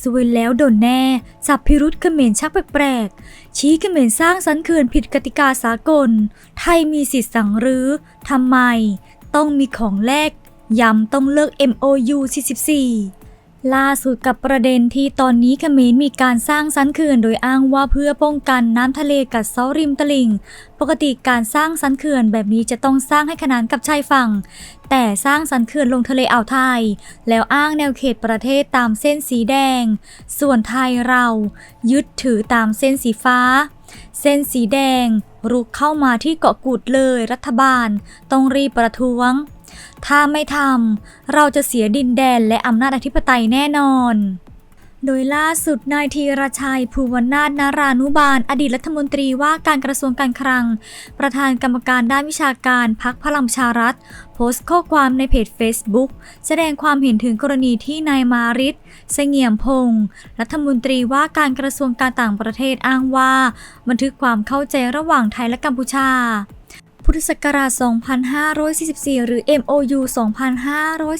ซวยแล้วโดนแน่จับพิรุษเขมรชักแปลกๆ ชี้เขมรสร้างสันเขื่อนผิดกติกาสากล ไทยมีสิทธิ์สั่งรื้อทำไม ต้องมีของแลกย้ำต้องเลิก MOU 44 ล่าสุดกับประเด็นที่ตอนนี้เขมรมีการสร้างสันเขื่อนโดยอ้างว่าเพื่อป้องกันน้ำทะเลกัดเซาะริมตลิ่ง ปกติการสร้างสันเขื่อนแบบนี้จะต้องสร้างให้ขนานกับชายฝั่ง แต่สร้างสันเขื่อนลงทะเลอ่าวไทย แล้วอ้างแนวเขตประเทศตามเส้นสีแดง ส่วนไทยเรายึดถือตามเส้นสีฟ้า เส้นสีแดงรุกเข้ามาที่เกาะกูดเลยรัฐบาล ต้องรีบประท้วง ถ้าไม่ทำเราจะเสียดินแดนและอำนาจอธิปไตยแน่นอน โดยล่าสุดนายธีรชัย ภูวนาถนารานุบาล อดีตรัฐมนตรีว่าการกระทรวงการคลัง ประธานกรรมการด้านวิชาการพักพลังชารัฐ โพสต์ข้อความในเพจ Facebook แสดงความเห็นถึงกรณีที่นายมาริศเสงี่ยมพงศ์รัฐมนตรีว่าการกระทรวงการต่างประเทศอ้างว่า บันทึกความเข้าใจระหว่างไทยและกัมพูชา พุทธศักราช 2544 หรือ MOU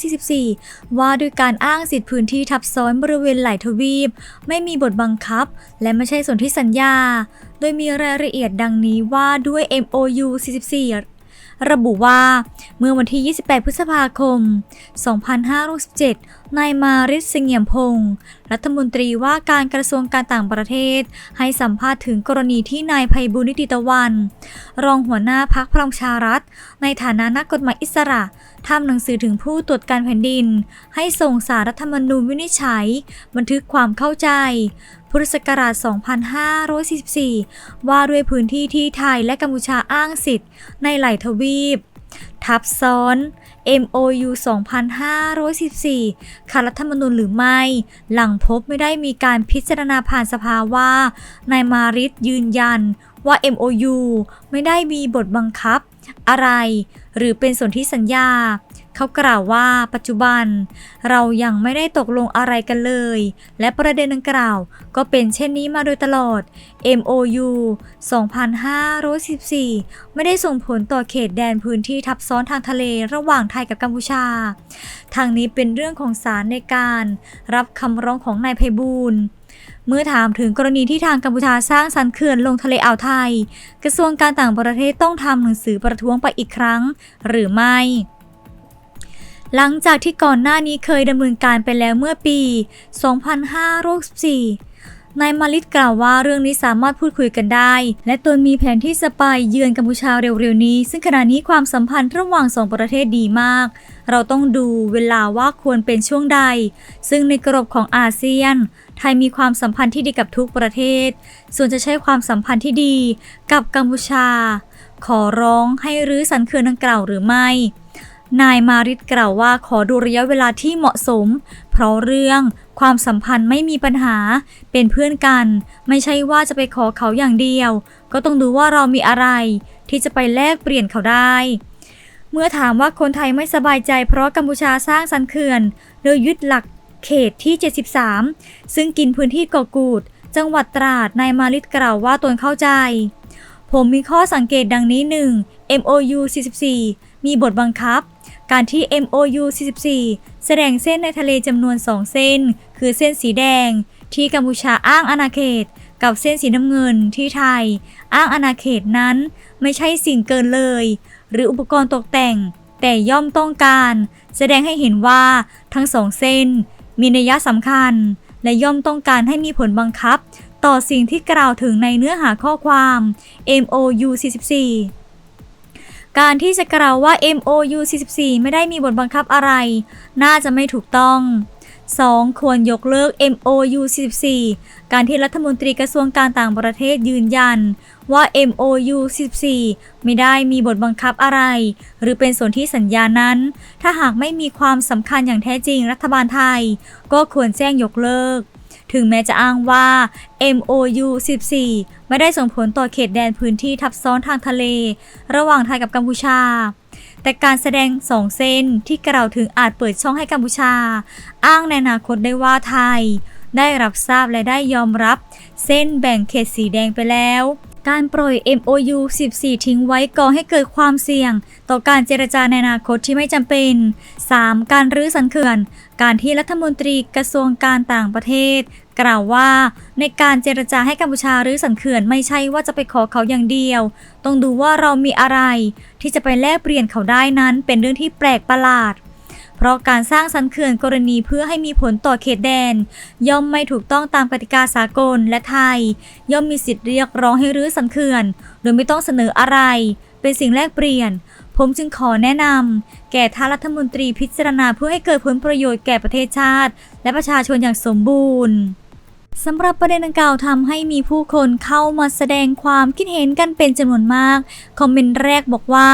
2544 ว่าด้วยการอ้างสิทธิพื้นที่ทับซ้อนบริเวณไหลทวีป ไม่มีบทบังคับ และไม่ใช่ส่วนที่สัญญา โดยมีรายละเอียดดังนี้ว่าด้วย MOU 44 ระบุว่า เมื่อวันที่ 28 พฤษภาคม 2567 นายมาริศเสงี่ยมพงศ์รัฐมนตรีว่าการกระทรวงการต่างประเทศ ให้สัมภาษณ์ถึงกรณีที่นายไพบุญนิติตะวัน รองหัวหน้าพักพลังชารัฐ ในฐานะนักกฎหมายอิสระทำหนังสือถึงผู้ตรวจการแผ่นดิน ให้ส่งสารรัฐธรรมนูญวินิจฉัย บันทึกความเข้าใจพุทธศักราช 2544 ว่าด้วยพื้นที่ที่ไทยและกัมพูชาอ้างสิทธิ์ในไหลทวีป ทับซ้อน MOU 2514ขัดรัฐธรรมนูญหรือไม่ หลังพบไม่ได้มีการพิจารณาผ่านสภาว่านายมาริสยืนยันว่า MOU ไม่ได้มีบทบังคับ อะไร หรือเป็นส่วนที่สัญญา เขากล่าวว่าปัจจุบัน เรายังไม่ได้ตกลงอะไรกันเลย และประเด็นดังกล่าว ก็เป็นเช่นนี้มาโดยตลอด MOU 2514 ไม่ได้ส่งผลต่อเขตแดนพื้นที่ทับซ้อนทางทะเลระหว่างไทยกับกัมพูชา ทางนี้เป็นเรื่องของศาลในการรับคำร้องของนายไพบูลเมื่อถามถึงกรณีที่ทางกัมพูชาสร้างสันเขื่อนลงทะเลอ่าวไทย กระทรวงการต่างประเทศต้องทำหนังสือประท้วงไปอีกครั้ง หรือไม่ หลังจากที่ก่อนหน้านี้เคยดำเนินการไปแล้วเมื่อปี 2564นายมาลิตกล่าวว่าเรื่องนี้สามารถพูดคุยกันได้ และตนมีแผนที่จะไปเยือนกัมพูชาเร็วๆนี้ ซึ่งขณะนี้ความสัมพันธ์ระหว่างสองประเทศดีมาก เราต้องดูเวลาว่าควรเป็นช่วงใด ซึ่งในกรอบของอาเซียน ไทยมีความสัมพันธ์ที่ดีกับทุกประเทศ ส่วนจะใช้ความสัมพันธ์ที่ดีกับกัมพูชา ขอร้องให้รื้อสันเขื่อนดังกล่าวหรือไม่ นายมาริตกล่าวว่าขอดูระยะเวลาที่เหมาะสม เพราะเรื่องความสัมพันธ์ไม่มีปัญหาเป็นเพื่อนกัน ไม่ใช่ว่าจะไปขอเขาอย่างเดียว ก็ต้องดูว่าเรามีอะไร ที่จะไปแลกเปลี่ยนเขาได้ เมื่อถามว่าคนไทยไม่สบายใจ เพราะกัมพูชาสร้างสันเขื่อนโดยยึดหลักเขตที่ 73 ซึ่งกินพื้นที่เกาะกูด จังหวัดตราดนายมาริตกล่าวว่าตนเข้าใจ ผมมีข้อสังเกตดังนี้ 1. MOU 44 มีบทบังคับ การที่ MOU 44 แสดงเส้นในทะเลจำนวน 2 เส้น คือเส้นสีแดง ที่กัมพูชาอ้างอาณาเขต กับเส้นสีน้ำเงินที่ไทย อ้างอาณาเขตนั้นไม่ใช่สิ่งเกินเลย หรืออุปกรณ์ตกแต่ง แต่ย่อมต้องการ แสดงให้เห็นว่าทั้งสองเส้น มีนัยสำคัญ และย่อมต้องการให้มีผลบังคับ ต่อสิ่งที่กล่าวถึงในเนื้อหาข้อความ MOU 44 การที่จะกล่าวว่า MOU 44 ไม่ได้มีบทบังคับอะไร น่าจะไม่ถูกต้อง 2. ควรยกเลิก MOU 44 การที่รัฐมนตรีกระทรวงการต่างประเทศยืนยัน ว่า MOU 44 ไม่ได้มีบทบังคับอะไร หรือเป็นส่วนที่สัญญานั้น ถ้าหากไม่มีความสำคัญอย่างแท้จริงรัฐบาลไทย ก็ควรแจ้งยกเลิก ถึงแม้จะอ้างว่า MOU 14 ไม่ได้ส่งผลต่อเขตแดนพื้นที่ทับซ้อนทางทะเล ระหว่างไทยกับกัมพูชา แต่การแสดงสองเส้นที่กล่าวถึงอาจเปิดช่องให้กัมพูชา อ้างในอนาคตได้ว่าไทย ได้รับทราบและได้ยอมรับ เส้นแบ่งเขตสีแดงไปแล้ว การปล่อย MOU 14 ทิ้งไว้ก่อให้เกิดความเสี่ยง ต่อการเจรจาในอนาคตที่ไม่จำเป็น 3. การรื้อสันเขื่อน การที่รัฐมนตรีกระทรวงการต่างประเทศ กล่าวว่า ในการเจรจาให้กัมพูชารื้อสันเขื่อนไม่ใช่ว่าจะไปขอเขาอย่างเดียว ต้องดูว่าเรามีอะไร ที่จะไปแลกเปลี่ยนเขาได้นั้นเป็นเรื่องที่แปลกประหลาด เพราะการสร้างสันเขื่อนกรณีเพื่อให้มีผลต่อเขตแดน ย่อมไม่ถูกต้องตามกติกาสากลและไทย ย่อมมีสิทธิ์เรียกร้องให้รื้อสันเขื่อน โดยไม่ต้องเสนออะไร เป็นสิ่งแลกเปลี่ยน ผมจึงขอแนะนำแก่ท่านรัฐมนตรีพิจารณาเพื่อให้เกิดผลประโยชน์แก่ประเทศชาติ และประชาชนอย่างสมบูรณ์สำหรับประเด็นดังกล่าวทำให้มีผู้คนเข้ามาแสดงความคิดเห็นกันเป็นจำนวนมาก คอมเมนต์แรกบอกว่า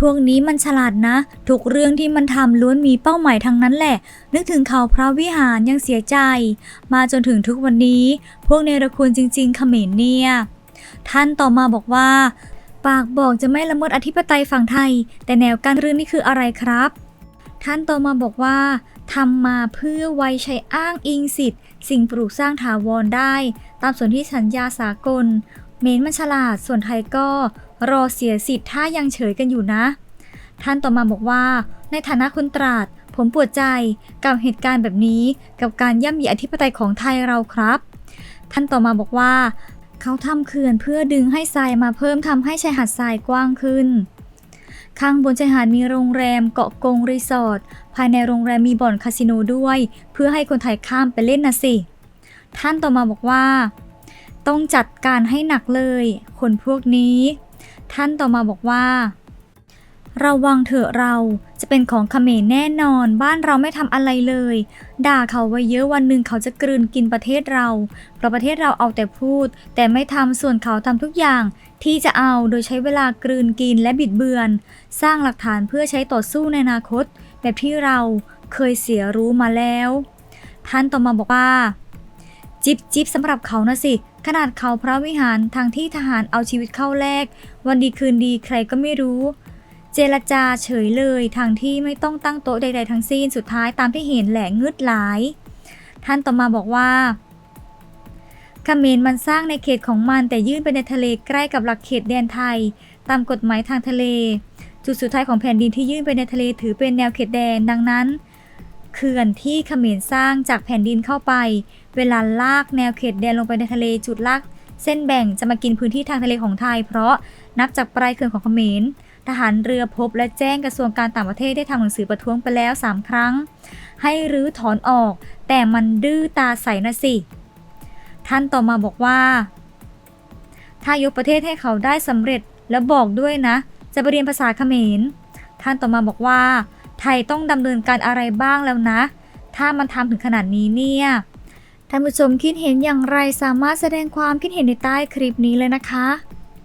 พวกนี้มันฉลาดนะ ทุกเรื่องที่มันทำล้วนมีเป้าหมายทั้งนั้นแหละ นึกถึงเขาพระวิหารยังเสียใจ มาจนถึงทุกวันนี้ พวกเนรคุณจริง ๆ เขมรเนี่ย ท่านต่อมาบอกว่า ปากบอกจะไม่ละเมิดอธิปไตยฝั่งไทย แต่แนวการเรื้อนี่คืออะไรครับ ท่านต่อมาบอกว่าทำมาเพื่อไว้ใช้อ้างอิงสิทธิ์ สิ่งปลูกสร้างถาวรได้ ตามส่วนที่สัญญาสากล เมนมันฉลาดส่วนไทยก็ รอเสียสิทธิ์ถ้ายังเฉยกันอยู่นะ ท่านต่อมาบอกว่า ในฐานะคนตราด ผมปวดใจกับเหตุการณ์แบบนี้ กับการย่ำยีอธิปไตยของไทยเราครับ ท่านต่อมาบอกว่า เขาทำเขื่อนเพื่อดึงให้ทรายมาเพิ่มทำให้ชายหาดทรายกว้างขึ้นข้างบนชายหาดมีโรงแรมเกาะกงรีสอร์ทภายในโรงแรมมีบ่อนคาสิโนด้วย เพื่อให้คนไทยข้ามไปเล่นนะสิ ท่านต่อมาบอกว่า ต้องจัดการให้หนักเลย คนพวกนี้ ท่านต่อมาบอกว่า ระวังเถอะเราจะเป็นของเขมรแน่นอน บ้านเราไม่ทำอะไรเลย ด่าเขาไว้เยอะวันหนึ่งเขาจะกลืนกินประเทศเรา เพราะประเทศเราเอาแต่พูด แต่ไม่ทำส่วนเขาทำทุกอย่าง ที่จะเอาโดยใช้เวลากลืนกินและบิดเบือน สร้างหลักฐานเพื่อใช้ต่อสู้ในอนาคต แบบที่เราเคยเสียรู้มาแล้ว ท่านต่อมาบอกว่า จิบจิบสำหรับเขานะสิ ขนาดเขาพระวิหารทางที่ทหารเอาชีวิตเข้าแลกวันดีคืนดีใครก็ไม่รู้ เจรจาเฉยเลยทางที่ไม่ต้องตั้งโต๊ะใด ๆ ทั้งสิ้นสุดท้ายตามที่เห็นแหละงืดหลาย ท่านต่อมาบอกว่าเขมรมันสร้างในเขตของมันแต่ยื่นไปในทะเลใกล้กับหลักเขตแดนไทย ตามกฎหมายทางทะเล จุดสุดท้ายของแผ่นดินที่ยื่นไปในทะเลถือเป็นแนวเขตแดนดังนั้น เขื่อนที่เขมรสร้างจากแผ่นดินเข้าไป เวลาลากแนวเขตแดนลงไปในทะเลจุดลากเส้นแบ่งจะมากินพื้นที่ทางทะเลของไทย เพราะนับจากปลายเขื่อนของเขมรทหารเรือพบและแจ้งกระทรวงการต่างประเทศได้ทำหนังสือประท้วงไปแล้ว 3 ครั้ง ให้รื้อถอนออก แต่มันดื้อตาใสนะสิ ท่านต่อมาบอกว่า ถ้ายกประเทศให้เขาได้สำเร็จแล้วบอกด้วยนะ จะไปเรียนภาษาเขมร ท่านต่อมาบอกว่า ไทยต้องดำเนินการอะไรบ้างแล้วนะ ถ้ามันทำถึงขนาดนี้เนี่ย ท่านผู้ชมคิดเห็นอย่างไรสามารถแสดงความคิดเห็นในใต้คลิปนี้เลยนะคะ